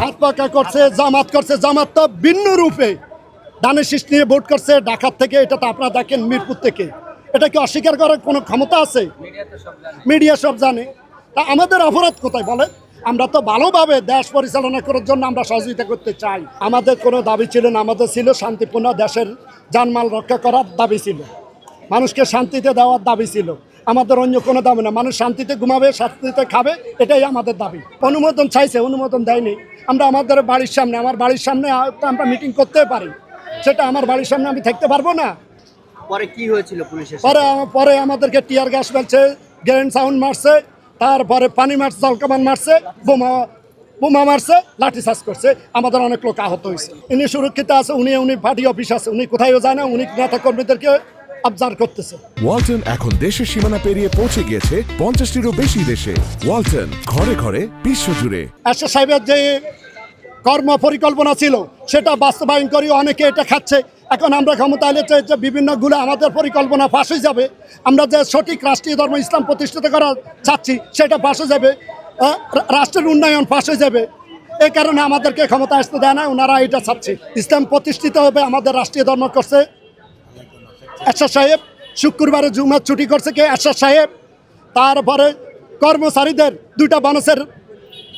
হাত পাকা করছে, জামাত করছে জামাত তো ভিন্ন রূপে। দানের শীষ নিয়ে ভোট করছে ঢাকার থেকে, এটা তো আপনারা দেখেন মিরপুর থেকে। এটা কি অস্বীকার করার কোনো ক্ষমতা আছে? মিডিয়া সব জানে। তা আমাদের অপরাধ কোথায় বলে আমরা তো ভালোভাবে দেশ পরিচালনা করার জন্য আমরা সহযোগিতা করতে চাই। আমাদের কোনো দাবি ছিল না, আমাদের ছিল শান্তিপূর্ণ দেশের জানমাল রক্ষা করার দাবি ছিল। মানুষকে শান্তিতে দেওয়ার দাবি ছিল। আমাদের অন্য কোনো দাবি না। মানুষ শান্তিতে ঘুমাবে শান্তিতে খাবে এটাই আমাদের দাবি। অনুমোদন চাইছে অনুমোদন দেয়নি। আমরা আমাদের বাড়ির সামনে আমার বাড়ির সামনে আমরা মিটিং করতে পারি। সেটা আমার বাড়ির সামনে আমি থাকতে পারব না। পরে কি হয়েছিল পুলিশের পরে পরে আমাদেরকে টিয়ার গ্যাস ফেলছে গ্রেন সাউন্ড মারছে তারপরে পানি মারছে জলকামান মারছে বোমা বোমা মারছে লাঠি চার্জ করছে। আমাদের অনেক লোক আহত হয়েছে। উনি সুরক্ষিত আছে উনি উনি পার্টি অফিস আছে উনি কোথায়ও যায় না উনি নেতা কর্মীদেরকে অবজার্ভ করতেছে। ওয়ালটন এখন দেশের সীমানা পেরিয়ে পৌঁছে গিয়েছে পঞ্চাশটিরও বেশি দেশে। ওয়ালটন ঘরে ঘরে বিশ্বজুড়ে আশা সাহেবের যে কর্ম পরিকল্পনা ছিল সেটা বাস্তবায়ন করে অনেকে এটা খাচ্ছে। এখন আমরা ক্ষমতা এলে যে- যে বিভিন্নগুলো আমাদের পরিকল্পনা ফাঁস হয়ে যাবে আমরা যে সঠিক রাষ্ট্রীয় ধর্ম ইসলাম প্রতিষ্ঠিত করা চাচ্ছি সেটা ফাঁস হয়ে যাবে। রাষ্ট্রের উন্নয়ন ফাঁস হয়ে যাবে। এই কারণে আমাদেরকে ক্ষমতা আসতে দেয় না ওনারা এটা চাচ্ছে। ইসলাম প্রতিষ্ঠিত হবে আমাদের রাষ্ট্রীয় ধর্ম করছে। এরশাদ সাহেব শুক্রবারে জুমার ছুটি করছে কে? এরশাদ সাহেব তারপরে কর্মচারীদের দুইটা মানুষের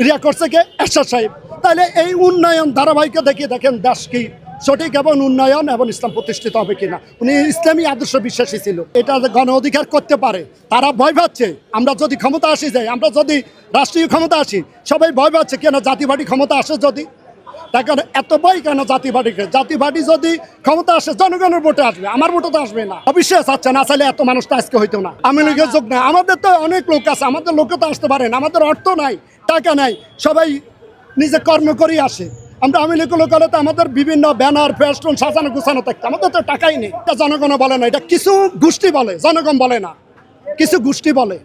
রিয়া করছে কে? এরশাদ সাহেব। তাহলে এই উন্নয়ন ধারাবাহিক দেখিয়ে দেখেন দেশ কি সঠিক এবং উন্নয়ন এবং ইসলাম প্রতিষ্ঠিত হবে কিনা। উনি ইসলামী আদর্শ বিশ্বাসী ছিল। এটা গণ অধিকার করতে পারে, তারা ভয় পাচ্ছে। আমরা যদি ক্ষমতা আসি যাই, আমরা যদি রাষ্ট্রীয় ক্ষমতা আসি, সবাই ভয় পাচ্ছে কেন? জাতিবাদী ক্ষমতা আসে যদি। তার কারণে এত ভয় কেন জাতি পার্টিকে জাতি পার্টি যদি ক্ষমতা আসে জনগণের ভোটে আসবে আমার ভোটে তো আসবে না। অবশ্যই চাচ্ছে না চাইলে এত মানুষ তো আজকে হইতো না। আমি লোকের যোগ নাই আমাদের তো অনেক লোক আছে আমাদের লোকে তো আসতে পারেন আমাদের অর্থ নাই টাকা নাই সবাই নিজে কর্ম করেই আসে। আমরা আমি লোক লোক তো আমাদের বিভিন্ন ব্যানার ফেস্টুন সাজানো গুছানো থাকতো আমাদের তো টাকাই নেই। এটা জনগণ বলে না এটা কিছু গোষ্ঠী বলে জনগণ বলে না কিছু গোষ্ঠী বলে।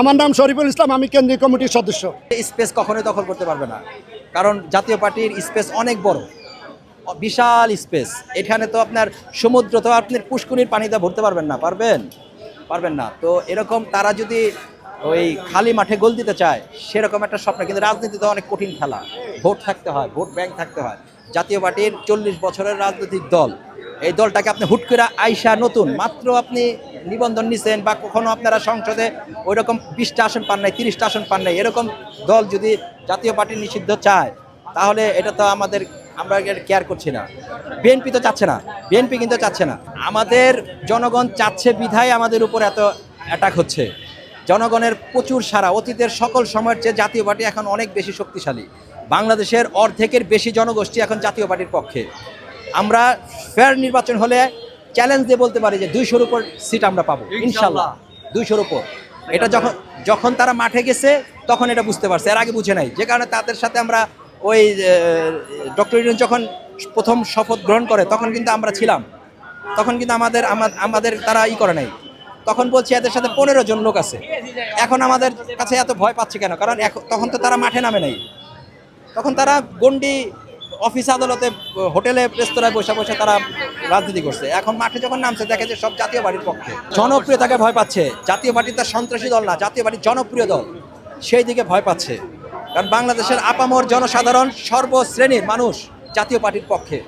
আমার নাম শরীফুল ইসলাম আমি কেন্দ্রীয় কমিটির সদস্য। স্পেস কখনোই দখল করতে পারবে না কারণ জাতীয় পার্টির স্পেস অনেক বড়। বিশাল স্পেস। এখানে তো আপনার সমুদ্র তো আপনি পুষ্কুনির পানিতে ভরতে পারবেন না পারবেন? পারবেন না। তো এরকম তারা যদি ওই খালি মাঠে গোল দিতে চায় সেরকম একটা স্বপ্ন। কিন্তু রাজনীতিতে অনেক কঠিন খেলা। ভোট থাকতে হয় ভোট ব্যাংক থাকতে হয়। জাতীয় পার্টির চল্লিশ বছরের রাজনৈতিক দল এই দলটাকে আপনি হুট করে আইসা নতুন, মাত্র আপনি নিবন্ধন নিছেন বা কখনো আপনারা সংসদে ওই রকম বিশটা আসন পান নাই, তিরিশটা আসন পান নাই, এরকম দল যদি জাতীয় পার্টি নিষিদ্ধ চায়, তাহলে এটা তো আমাদের, আমরা কেয়ার করছি না। বিএনপি তো চাচ্ছে না বিএনপি কিন্তু চাচ্ছে না। আমাদের জনগণ চাচ্ছে বিধায় আমাদের উপর এত অ্যাটাক হচ্ছে। জনগণের প্রচুর সারা অতীতের সকল সময়ের চেয়ে জাতীয় পার্টি এখন অনেক বেশি শক্তিশালী। বাংলাদেশের অর্ধেকের বেশি জনগোষ্ঠী এখন জাতীয় পার্টির পক্ষে। আমরা ফেয়ার নির্বাচন হলে চ্যালেঞ্জ দিয়ে বলতে পারি যে দুইশোর উপর সিট আমরা পাবো ইনশাল্লাহ। দুইশোর উপর। এটা যখন যখন তারা মাঠে গেছে তখন এটা বুঝতে পারছে। এর আগে বুঝে নাই। যে কারণে তাদের সাথে আমরা ওই ডক্টর ইউনুস যখন প্রথম শপথ গ্রহণ করে তখন কিন্তু আমরা ছিলাম। তখন কিন্তু আমাদের আমাদের তারা ই করে নাই। তখন বলছি এদের সাথে পনেরো জন লোক আছে। এখন আমাদের কাছে এত ভয় পাচ্ছে কেন? কারণ এখন তখন তো তারা মাঠে নামে নাই। তখন তারা গন্ডি অফিস আদালতে, হোটেলে, রেস্তোরাঁয় বসে বসে তারা রাজনীতি করছে। এখন মাঠে যখন নামছে, দেখে যে সব জাতীয় পার্টির পক্ষে। জনপ্রিয়তাকে ভয় পাচ্ছে। জাতীয় পার্টি তার সন্ত্রাসী দল না, জাতীয় পার্টি জনপ্রিয় দল। সেই দিকে ভয় পাচ্ছে। কারণ বাংলাদেশের আপামর জনসাধারণ সর্বশ্রেণীর মানুষ জাতীয় পার্টির পক্ষে।